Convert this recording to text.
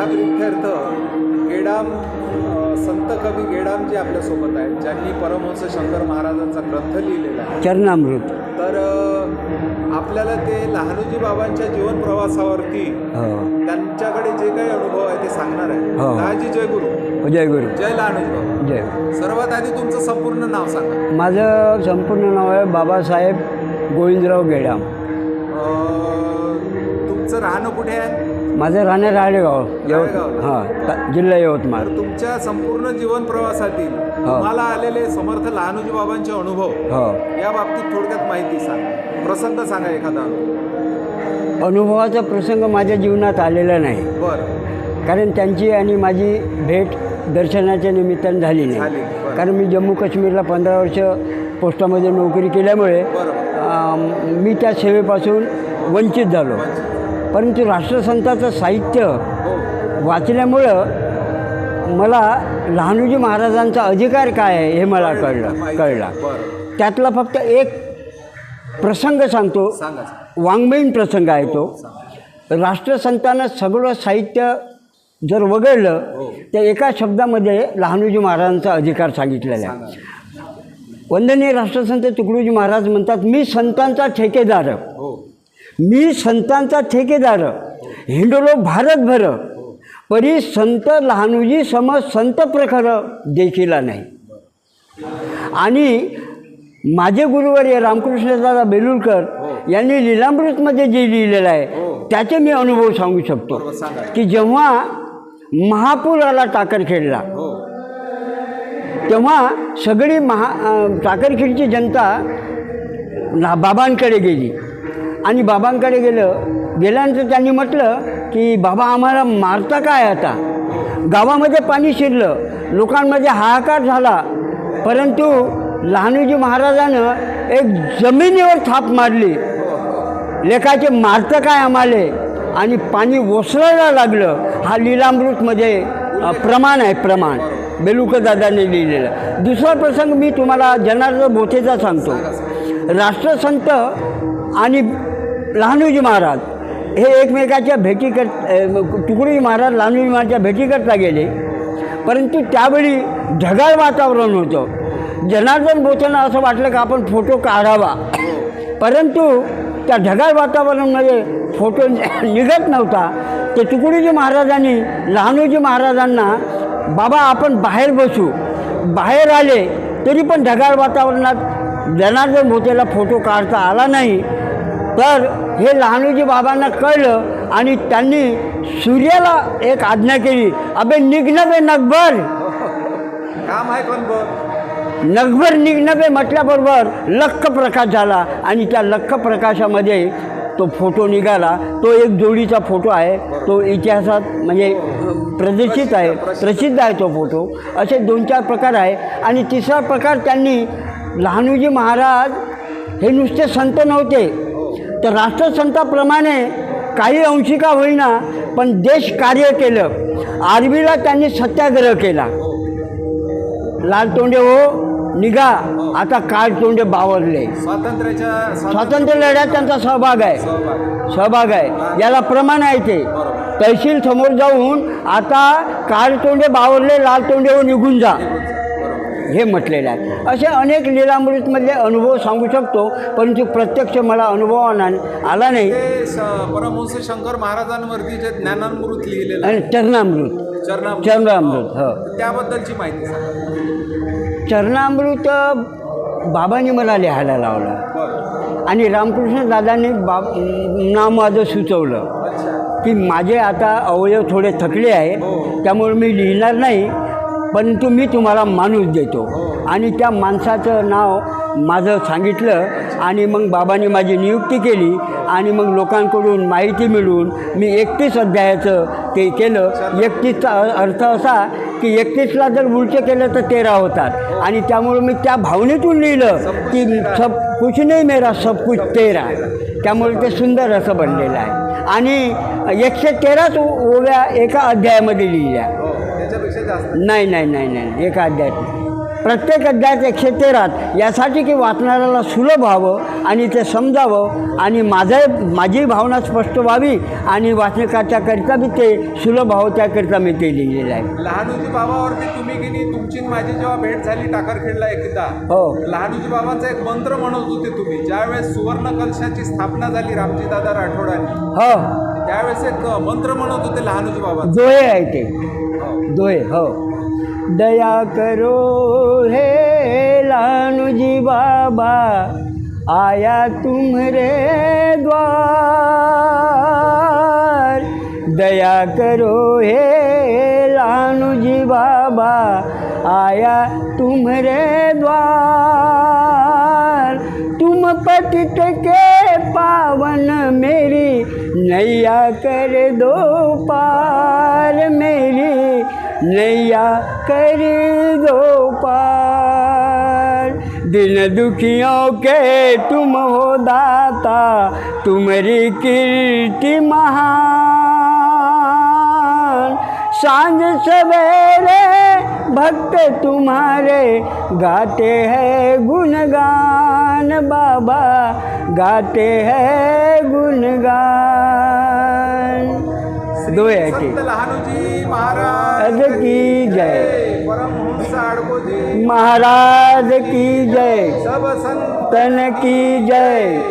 ह्या प्रित्यर्थ गेडाम संत कवी गेडाम जे आपल्यासोबत आहेत ज्यांनी परमहंस शंकर महाराजांचा ग्रंथ लिहिलेला आहे. चरणामृत. तर आपल्याला ते लहानोजी बाबांच्या जीवन प्रवासावरती हो. त्यांच्याकडे जे काही अनुभव आहे ते सांगणार आहे. हो. लहाजी जय गुरु. जय गुरु. जय लहानोजी बाबा. जय सर्वात आधी तुमचं संपूर्ण नाव सांगा. माझं संपूर्ण नाव आहे बाबासाहेब गोविंदराव गेडाम. तुमचं राहणं कुठे आहे? माझं राहणं राळेगाव यवत. हां ता- जिल्हा यवतमाळ. तर तुमच्या संपूर्ण जीवन प्रवासातील तुम्हाला आलेले समर्थ लहानोजी बाबांचे अनुभव हो. या बाबतीत थोडक्यात माहिती सांगा. प्रसंग सांगा एखादा. अनुभवाचा प्रसंग माझ्या जीवनात आलेला नाही. बरं. कारण त्यांची आणि माझी भेट दर्शनाच्या निमित्तानं झाली झाली, नाही. कारण मी जम्मू काश्मीरला पंधरा वर्ष पोस्टामध्ये नोकरी केल्यामुळे अं, मी त्या सेवेपासून वंचित झालो. परंतु राष्ट्रसंताचं साहित्य हो. वाचल्यामुळं मला लहानोजी महाराजांचा अधिकार काय आहे हे मला कळलं. कळला. त्यातला फक्त एक प्रसंग सांगतो. सांगा वाङ्मयीन प्रसंग आहे तो. राष्ट्रसंतानं सगळं साहित्य जर वगळलं हो. तर एका शब्दामध्ये लहानोजी महाराजांचा अधिकार सांगितलेला सांगा आहे वंदनीय राष्ट्रसंत तुकडोजी महाराज म्हणतात मी संतांचा ठेकेदार हो मी संतांचा ठेकेदार हिंडलो भारतभर परी संत लहानुजी सम संत प्रखर देखीला नाही. आणि माझे गुरुवर्य रामकृष्णदादा बेलुरकर यांनी लीलामृतमध्ये जे लिहिलेलं आहे त्याचे मी अनुभव सांगू शकतो. की जेव्हा महापूर आला टाकरखेडला हो. तेव्हा सगळी महा टाकरखेडची जनता ना बाबांकडे गेली. आणि बाबांकडे गेलं गेल्यानंतर त्यांनी म्हटलं की बाबा आम्हाला मारता काय आता? गावामध्ये पाणी शिरलं लोकांमध्ये हाहाकार झाला. परंतु लहानजी महाराजानं एक जमिनीवर थाप मारली. लेखाचे मारतं काय आम्हाले? आणि पाणी ओसरायला लागलं. हा लीलामृतमध्ये प्रमाण आहे प्रमाण. बेलुक दादाने लिहिलेलं. दुसरा प्रसंग मी तुम्हाला जनार्दन बोथेचा सांगतो. राष्ट्रसंत आणि लहानूजी महाराज हे एकमेकाच्या भेटी कर तुकडोजी महाराज लहानूजी महाराजच्या भेटीकरता गेले. परंतु त्यावेळी ढगाळ वातावरण होतं. जनार्दन बोथेंना असं वाटलं की आपण फोटो काढावा. परंतु त्या ढगाळ वातावरणामध्ये फोटो निघत नव्हता. ते तुकडोजी महाराजांनी लहानोजी महाराजांना बाबा आपण बाहेर बसू. बाहेर आले तरी पण ढगाळ वातावरणात जनार्दन भोतेला फोटो काढता आला नाही. तर हे लहानोजी बाबांना कळलं आणि त्यांनी सूर्याला एक आज्ञा केली. अबे निघणं बे नगभर. काम आहे कोण बघ? नगभर निघणं बे म्हटल्याबरोबर लख्ख प्रकाश झाला आणि त्या लख्ख प्रकाशामध्ये तो फोटो निघाला. तो एक जोडीचा फोटो आहे. तो इतिहासात म्हणजे प्रदर्शित आहे. प्रसिद्ध आहे तो फोटो. असे दोन चार प्रकार आहे. आणि तिसरा प्रकार त्यांनी लहानोजी महाराज हे नुसते संत नव्हते. तर राष्ट्रसंताप्रमाणे काही अंशिका होईना पण देश कार्य केलं. आर्वीला त्यांनी सत्याग्रह केला. लाल तोंडे हो निघा. आता काळ तोंडे बावरले. स्वातंत्र्याच्या स्वातंत्र्य लढ्यात त्यांचा सहभाग आहे. सहभाग. सहभाग आहे. याला प्रमाण आहे ते. तहसील समोर जाऊन आता काळ तोंडे बावरले लाल तोंडे हो निघून जा. हे म्हटलेलं आहे. असे अनेक लीलामृतमधले अनुभव सांगू शकतो परंतु प्रत्यक्ष मला अनुभव आला- आला नाही परमहंस शंकर महाराजांवरती जे ज्ञानामृत लिहिलेलं आणि चरणामृत. चरणामृत. चरणामृत हो. त्याबद्दलची माहिती चरणामृत बाबांनी मला लिहायला लावलं. आणि रामकृष्ण दादांनी बाब नाव माझं सुचवलं. की माझे आता अवयव थोडे थकले आहे हो. त्यामुळे मी लिहिणार नाही. परंतु मी तुम्हाला माणूस देतो. आणि त्या माणसाचं नाव माझं सांगितलं आणि मग बाबांनी माझी नियुक्ती केली आणि मग लोकांकडून माहिती मिळवून मी एकतीस अध्यायाचं ते केलं. एकतीसचा अर्थ असा की एकतीसला जर उलटे केलं तर तेरा होतात. आणि त्यामुळे मी त्या भावनेतून लिहिलं की सब कुछ नाही मेरा सब कुछ तेरा. त्यामुळे ते सुंदर असं बनलेलं आहे. आणि एकशे तेराच ओव्या एका अध्यायामध्ये लिहिल्या. हो जास्त नाही नाही नाही नाही एका अध्यायात. प्रत्येक अध्यायात एकशे तेरात यासाठी की वाचणाऱ्याला सुलभ व्हावं आणि ते समजावं आणि माझं माझी भावना स्पष्ट व्हावी आणि वाचकाच्याकरिता बी ते सुलभ व्हावं त्याकरिता मी ते लिहिलेलं आहे. लहानूजी बाबावरती तुम्ही नाही तुमची माझी जेव्हा भेट झाली टाकरखेडला एकदा हो. लहानूजी बाबांचा एक मंत्र म्हणत होते तुम्ही. ज्यावेळेस सुवर्ण कलशाची स्थापना झाली रामजी दादा राठोडांनी हो. त्यावेळेस एक मंत्र म्हणत होते लहानूजी बाबा दोहे आहे ते. दोहे हो. दया करो हे लानुजी बाबा आया तुम्हरे द्वार. दया करो हे लानुजी बाबा आया तुम्हरे द्वार. तुम पतित के पावन मेरी नैया कर दो पार. नैया कर दो पार। दिन दुखियों के तुम हो दाता तुम्हारी कीर्ति महान। साँझ सवेरे भक्त तुम्हारे गाते हैं गुणगान बाबा गाते हैं गुणगान। दो है की? लहानूजी महाराज की जय। महाराज की जय। तन की जय।